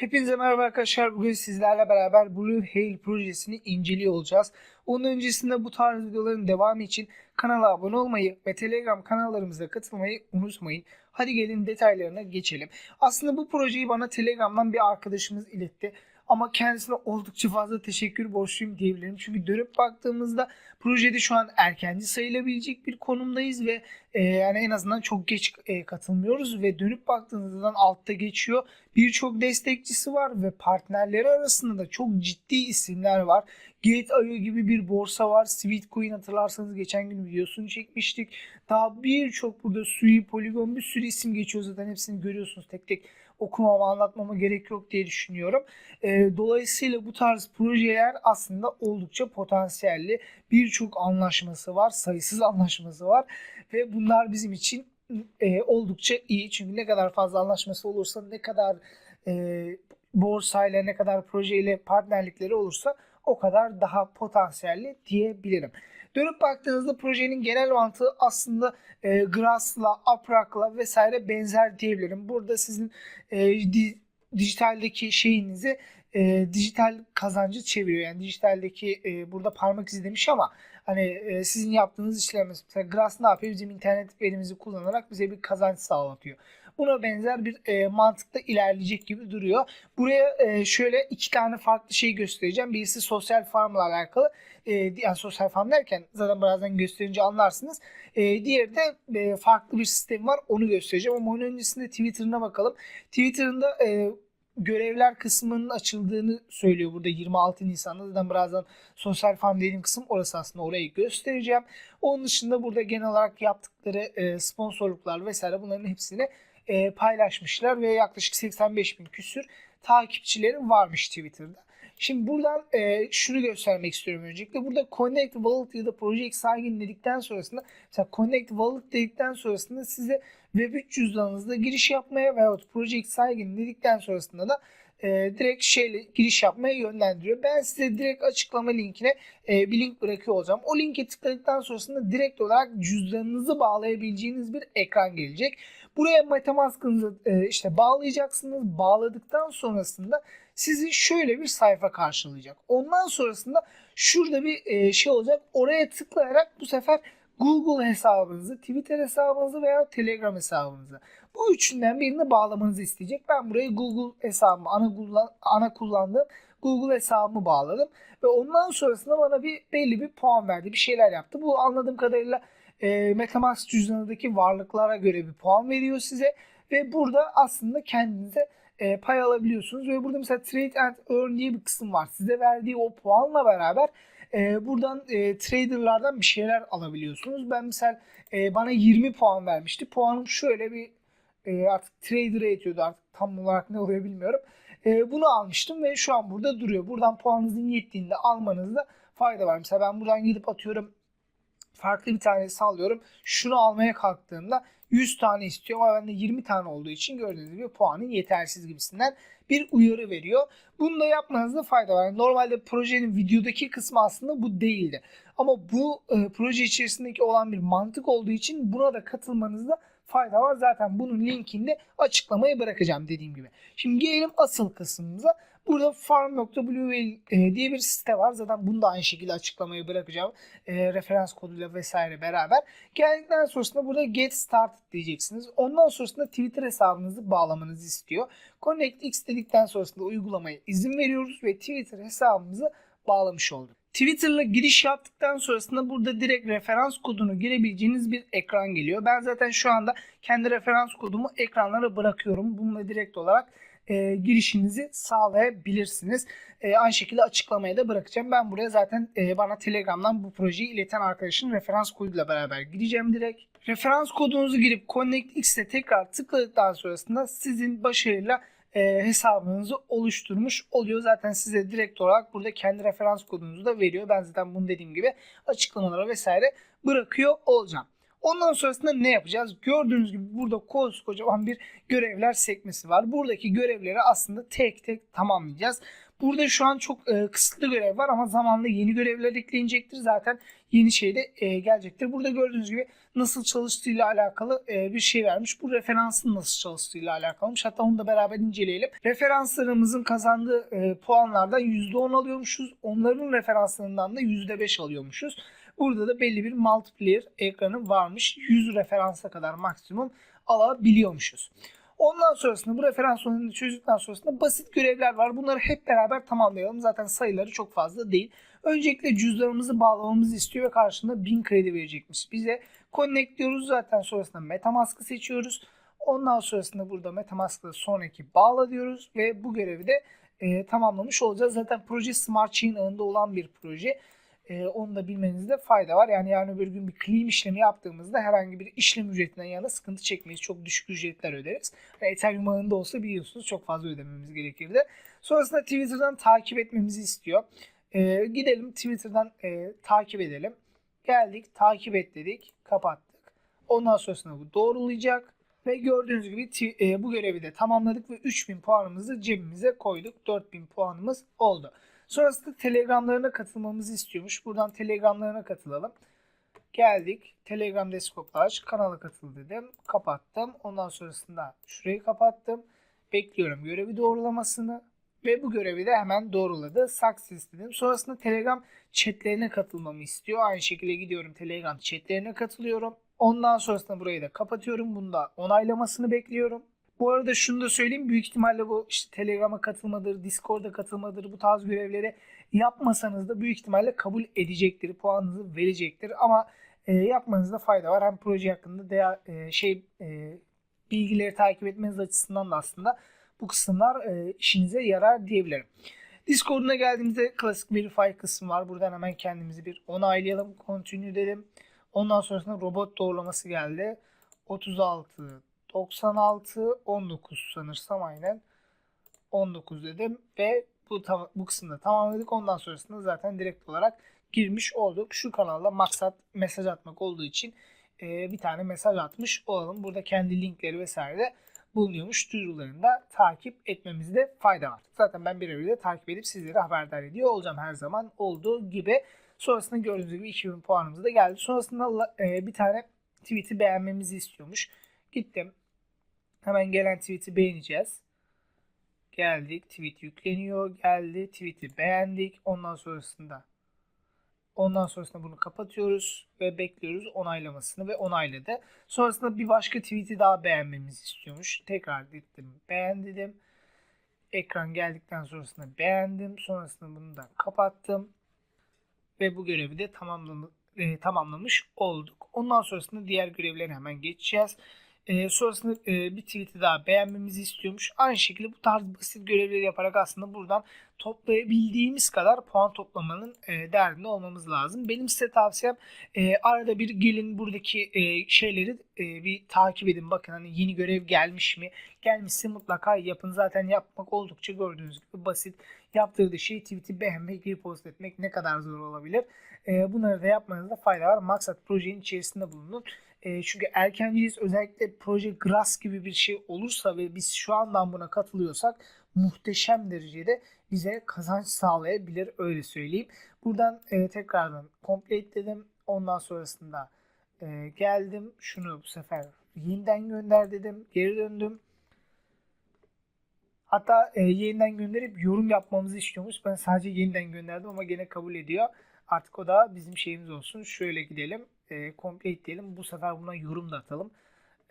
Hepinize merhaba arkadaşlar. Bugün sizlerle beraber Blue Hail projesini inceliyor olacağız. Onun öncesinde bu tarz videoların devamı için kanala abone olmayı ve Telegram kanallarımıza katılmayı unutmayın. Hadi gelin detaylarına geçelim. Aslında bu projeyi bana Telegram'dan bir arkadaşımız iletti. Ama kendisine oldukça fazla teşekkür borçluyum diyebilirim. Çünkü dönüp baktığımızda projede şu an erkenci sayılabilecek bir konumdayız ve e, yani en azından çok geç e, katılmıyoruz ve dönüp baktığınızda altta geçiyor. Birçok destekçisi var ve partnerleri arasında da çok ciddi isimler var. Gate.io gibi bir borsa var. Sweetcoin hatırlarsanız geçen gün videosunu çekmiştik. Daha birçok burada Sui, Polygon bir sürü isim geçiyor zaten hepsini görüyorsunuz tek tek okumama anlatmama gerek yok diye düşünüyorum. E, dolayısıyla bu tarz projeler aslında oldukça potansiyelli. Birçok anlaşması var, sayısız anlaşması var ve bunlar bizim için e, oldukça iyi. Çünkü ne kadar fazla anlaşması olursa, ne kadar e, borsayla, ne kadar projeyle partnerlikleri olursa o kadar daha potansiyelli diyebilirim. Dönüp baktığınızda projenin genel mantığı aslında e, Grass'la, Uprak'la vesaire benzer diyebilirim. Burada sizin e, di, dijitaldeki şeyinizi e, dijital kazancı çeviriyor. Yani dijitaldeki e, burada parmak izi demiş ama hani e, sizin yaptığınız işlem mesela Grass ne yapıyor? Bizim internet verimizi kullanarak bize bir kazanç sağlatıyor. Buna benzer bir e, mantıkta ilerleyecek gibi duruyor. Buraya e, şöyle iki tane farklı şey göstereceğim. Birisi sosyal farmla alakalı. E, yani sosyal farm derken zaten birazdan gösterince anlarsınız. E, diğeri de e, farklı bir sistem var. Onu göstereceğim ama onun öncesinde Twitter'ına bakalım. Twitter'ında e, görevler kısmının açıldığını söylüyor burada 26 Nisan'da. Zaten birazdan sosyal farm dediğim kısım orası aslında orayı göstereceğim. Onun dışında burada genel olarak yaptıkları e, sponsorluklar vesaire bunların hepsini e, paylaşmışlar ve yaklaşık 85 bin küsür takipçileri varmış Twitter'da. Şimdi buradan e, şunu göstermek istiyorum öncelikle. Burada Connect Wallet ya da Project Sign dedikten sonrasında mesela Connect Wallet dedikten sonrasında size Web3 cüzdanınızda giriş yapmaya veyahut Project Sign dedikten sonrasında da e, direkt şeyle giriş yapmaya yönlendiriyor. Ben size direkt açıklama linkine e, bir link bırakıyor olacağım. O linke tıkladıktan sonrasında direkt olarak cüzdanınızı bağlayabileceğiniz bir ekran gelecek. Buraya MetaMask'ınızı e, işte bağlayacaksınız. Bağladıktan sonrasında sizi şöyle bir sayfa karşılayacak. Ondan sonrasında şurada bir e, şey olacak. Oraya tıklayarak bu sefer Google hesabınızı, Twitter hesabınızı veya Telegram hesabınızı. Bu üçünden birini bağlamanızı isteyecek. Ben buraya Google hesabımı, ana, ana kullandığım Google hesabımı bağladım. Ve ondan sonrasında bana bir belli bir puan verdi. Bir şeyler yaptı. Bu anladığım kadarıyla e, Metamask cüzdanındaki varlıklara göre bir puan veriyor size. Ve burada aslında kendinize e, pay alabiliyorsunuz. Ve burada mesela Trade and Earn diye bir kısım var. Size verdiği o puanla beraber e, buradan e, traderlardan bir şeyler alabiliyorsunuz. Ben mesela e, bana 20 puan vermişti. Puanım şöyle bir e, artık trader'a yetiyordu artık tam olarak ne oluyor bilmiyorum. E, bunu almıştım ve şu an burada duruyor. Buradan puanınızın yettiğinde almanızda fayda var. Mesela ben buradan gidip atıyorum farklı bir tane sallıyorum. Şunu almaya kalktığımda 100 tane istiyor ama bende 20 tane olduğu için gördüğünüz gibi puanın yetersiz gibisinden bir uyarı veriyor. Bunu da yapmanızda fayda var. Normalde projenin videodaki kısmı aslında bu değildi. Ama bu e, proje içerisindeki olan bir mantık olduğu için buna da katılmanızda fayda var. Zaten bunun linkini de açıklamaya bırakacağım dediğim gibi. Şimdi gelelim asıl kısmımıza. Burada farm.blue e, diye bir site var. Zaten bunu da aynı şekilde açıklamaya bırakacağım. E, referans koduyla vesaire beraber. Geldikten sonrasında burada get started diyeceksiniz. Ondan sonrasında Twitter hesabınızı bağlamanızı istiyor. Connect X dedikten sonrasında uygulamaya izin veriyoruz ve Twitter hesabımızı bağlamış olduk. Twitter'la giriş yaptıktan sonrasında burada direkt referans kodunu girebileceğiniz bir ekran geliyor. Ben zaten şu anda kendi referans kodumu ekranlara bırakıyorum. Bununla direkt olarak e, girişinizi sağlayabilirsiniz. E, aynı şekilde açıklamaya da bırakacağım. Ben buraya zaten e, bana Telegram'dan bu projeyi ileten arkadaşın referans koduyla beraber gireceğim direkt. Referans kodunuzu girip Connect X'e tekrar tıkladıktan sonrasında sizin başarıyla e, hesabınızı oluşturmuş oluyor. Zaten size direkt olarak burada kendi referans kodunuzu da veriyor. Ben zaten bunu dediğim gibi açıklamalara vesaire bırakıyor olacağım. Ondan sonrasında ne yapacağız? Gördüğünüz gibi burada koskocaman bir görevler sekmesi var. Buradaki görevleri aslında tek tek tamamlayacağız. Burada şu an çok e, kısıtlı görev var ama zamanla yeni görevler eklenecektir. Zaten yeni şey de e, gelecektir. Burada gördüğünüz gibi nasıl çalıştığıyla alakalı e, bir şey vermiş. Bu referansın nasıl çalıştığıyla alakalıymış. Hatta onu da beraber inceleyelim. Referanslarımızın kazandığı e, puanlardan %10 alıyormuşuz. Onların referanslarından da %5 alıyormuşuz. Burada da belli bir multiplayer ekranı varmış. 100 referansa kadar maksimum alabiliyormuşuz. Ondan sonrasında bu referans oyununu çözdükten sonrasında basit görevler var. Bunları hep beraber tamamlayalım. Zaten sayıları çok fazla değil. Öncelikle cüzdanımızı bağlamamızı istiyor ve karşılığında 1000 kredi verecekmiş. Bize connect diyoruz zaten sonrasında Metamask'ı seçiyoruz. Ondan sonrasında burada Metamask'la sonraki bağla diyoruz ve bu görevi de e, tamamlamış olacağız. Zaten proje Smart Chain ağında olan bir proje. E, onu da bilmenizde fayda var. Yani yarın öbür gün bir claim işlemi yaptığımızda herhangi bir işlem ücretinden yana sıkıntı çekmeyiz. Çok düşük ücretler öderiz. Yani Ethereum ağında olsa biliyorsunuz çok fazla ödememiz gerekirdi. Sonrasında Twitter'dan takip etmemizi istiyor. E, gidelim Twitter'dan e, takip edelim. Geldik takip et dedik kapattık. Ondan sonrasında bu doğrulayacak. Ve gördüğünüz gibi e, bu görevi de tamamladık ve 3000 puanımızı cebimize koyduk. 4000 puanımız oldu. Sonrasında telegramlarına katılmamızı istiyormuş. Buradan telegramlarına katılalım. Geldik. Telegram Desktop'la aç. Kanala katıl dedim. Kapattım. Ondan sonrasında şurayı kapattım. Bekliyorum görevi doğrulamasını. Ve bu görevi de hemen doğruladı. Success dedim. Sonrasında Telegram chatlerine katılmamı istiyor. Aynı şekilde gidiyorum Telegram chatlerine katılıyorum. Ondan sonrasında burayı da kapatıyorum. Bunu da onaylamasını bekliyorum. Bu arada şunu da söyleyeyim. Büyük ihtimalle bu işte Telegram'a katılmadır, Discord'a katılmadır bu tarz görevleri yapmasanız da büyük ihtimalle kabul edecektir. Puanınızı verecektir. Ama e, yapmanızda fayda var. Hem proje hakkında veya e, şey e, bilgileri takip etmeniz açısından da aslında bu kısımlar e, işinize yarar diyebilirim. Discord'una geldiğimizde klasik verify kısmı var. Buradan hemen kendimizi bir onaylayalım. Continue dedim. Ondan sonrasında robot doğrulaması geldi. 36, 96, 19 sanırsam aynen. 19 dedim ve bu bu kısımda tamamladık. Ondan sonrasında zaten direkt olarak girmiş olduk. Şu kanalda maksat mesaj atmak olduğu için e, bir tane mesaj atmış olalım. Burada kendi linkleri vesaire de bulunuyormuş. Duyurularını da takip etmemizde fayda var. Zaten ben birebir de takip edip sizlere haberdar ediyor olacağım her zaman olduğu gibi. Sonrasında gördüğünüz gibi 2000 puanımız da geldi. Sonrasında e, bir tane tweet'i beğenmemizi istiyormuş. Gittim. Hemen gelen tweet'i beğeneceğiz. Geldik. Tweet yükleniyor. Geldi. Tweet'i beğendik. Ondan sonrasında Ondan sonrasında bunu kapatıyoruz ve bekliyoruz onaylamasını ve onayladı. Sonrasında bir başka tweet'i daha beğenmemizi istiyormuş. Tekrar gittim beğen dedim. Ekran geldikten sonrasında beğendim. Sonrasında bunu da kapattım. Ve bu görevi de tamamlam e, tamamlamış olduk. Ondan sonrasında diğer görevlere hemen geçeceğiz. E, sonrasında e, bir tweet'i daha beğenmemizi istiyormuş. Aynı şekilde bu tarz basit görevleri yaparak aslında buradan toplayabildiğimiz kadar puan toplamanın e, derdinde olmamız lazım. Benim size tavsiyem e, arada bir gelin buradaki e, şeyleri e, bir takip edin. Bakın hani yeni görev gelmiş mi? Gelmişse mutlaka yapın. Zaten yapmak oldukça gördüğünüz gibi basit. Yaptırdığı şey tweet'i beğenmek, repost etmek ne kadar zor olabilir. E, bunları da yapmanızda fayda var. Maksat projenin içerisinde bulunun. E, çünkü erkenciyiz özellikle proje Grass gibi bir şey olursa ve biz şu andan buna katılıyorsak muhteşem derecede bize kazanç sağlayabilir öyle söyleyeyim. Buradan e, tekrardan complete dedim. Ondan sonrasında e, geldim. Şunu bu sefer yeniden gönder dedim. Geri döndüm. Hatta e, yeniden gönderip yorum yapmamızı istiyormuş. Ben sadece yeniden gönderdim ama gene kabul ediyor. Artık o da bizim şeyimiz olsun. Şöyle gidelim. E, complete diyelim. Bu sefer buna yorum da atalım.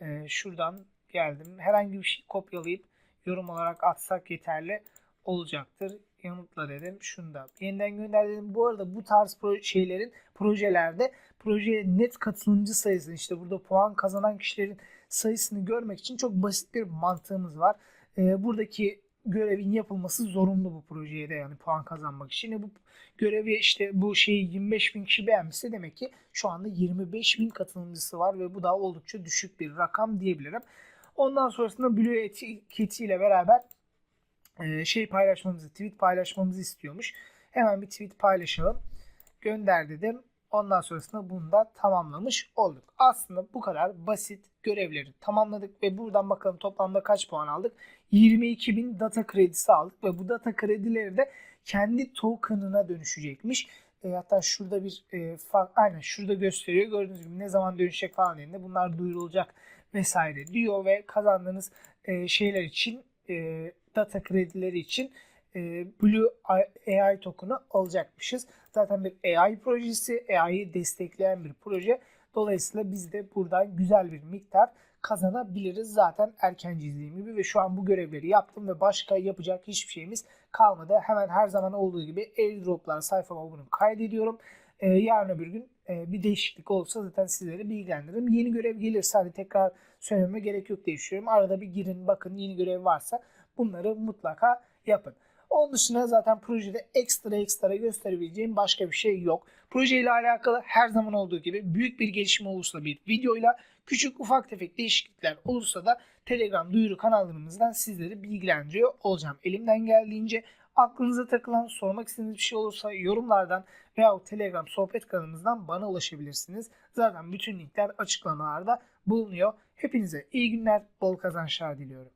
E, şuradan geldim. Herhangi bir şey kopyalayıp yorum olarak atsak yeterli olacaktır. Yanıtla dedim. Şunu da yeniden gönder dedim. Bu arada bu tarz pro- şeylerin projelerde projeye net katılımcı sayısını işte burada puan kazanan kişilerin sayısını görmek için çok basit bir mantığımız var. Ee, buradaki görevin yapılması zorunlu bu projeye de yani puan kazanmak için. E bu görevi işte bu şeyi 25 bin kişi beğenmişse demek ki şu anda 25 bin katılımcısı var ve bu da oldukça düşük bir rakam diyebilirim. Ondan sonrasında Blue etiketi ile beraber e, şey paylaşmamızı, tweet paylaşmamızı istiyormuş. Hemen bir tweet paylaşalım. Gönder dedim. Ondan sonrasında bunu da tamamlamış olduk. Aslında bu kadar basit görevleri tamamladık ve buradan bakalım toplamda kaç puan aldık? 22.000 data kredisi aldık ve bu data kredileri de kendi token'ına dönüşecekmiş. E, hatta şurada bir e, fa- aynen şurada gösteriyor. Gördüğünüz gibi ne zaman dönüşecek falan dediğinde bunlar duyurulacak vesaire diyor ve kazandığınız e, şeyler için e, data kredileri için e, Blue AI token'u alacakmışız. Zaten bir AI projesi, AI'yi destekleyen bir proje. Dolayısıyla biz de buradan güzel bir miktar kazanabiliriz. Zaten erkenciliğim gibi ve şu an bu görevleri yaptım ve başka yapacak hiçbir şeyimiz kalmadı. Hemen her zaman olduğu gibi airdroplar sayfama bunu kaydediyorum. Ee, yarın öbür gün e, bir değişiklik olursa zaten sizlere bilgilendiririm. Yeni görev gelirse hani tekrar söylememe gerek yok diye. Arada bir girin bakın yeni görev varsa bunları mutlaka yapın. Onun dışında zaten projede ekstra ekstra gösterebileceğim başka bir şey yok. Proje ile alakalı her zaman olduğu gibi büyük bir gelişme olursa bir videoyla küçük ufak tefek değişiklikler olursa da Telegram duyuru kanallarımızdan sizleri bilgilendiriyor olacağım. Elimden geldiğince aklınıza takılan sormak istediğiniz bir şey olursa yorumlardan veya Telegram sohbet kanalımızdan bana ulaşabilirsiniz. Zaten bütün linkler açıklamalarda bulunuyor. Hepinize iyi günler, bol kazançlar diliyorum.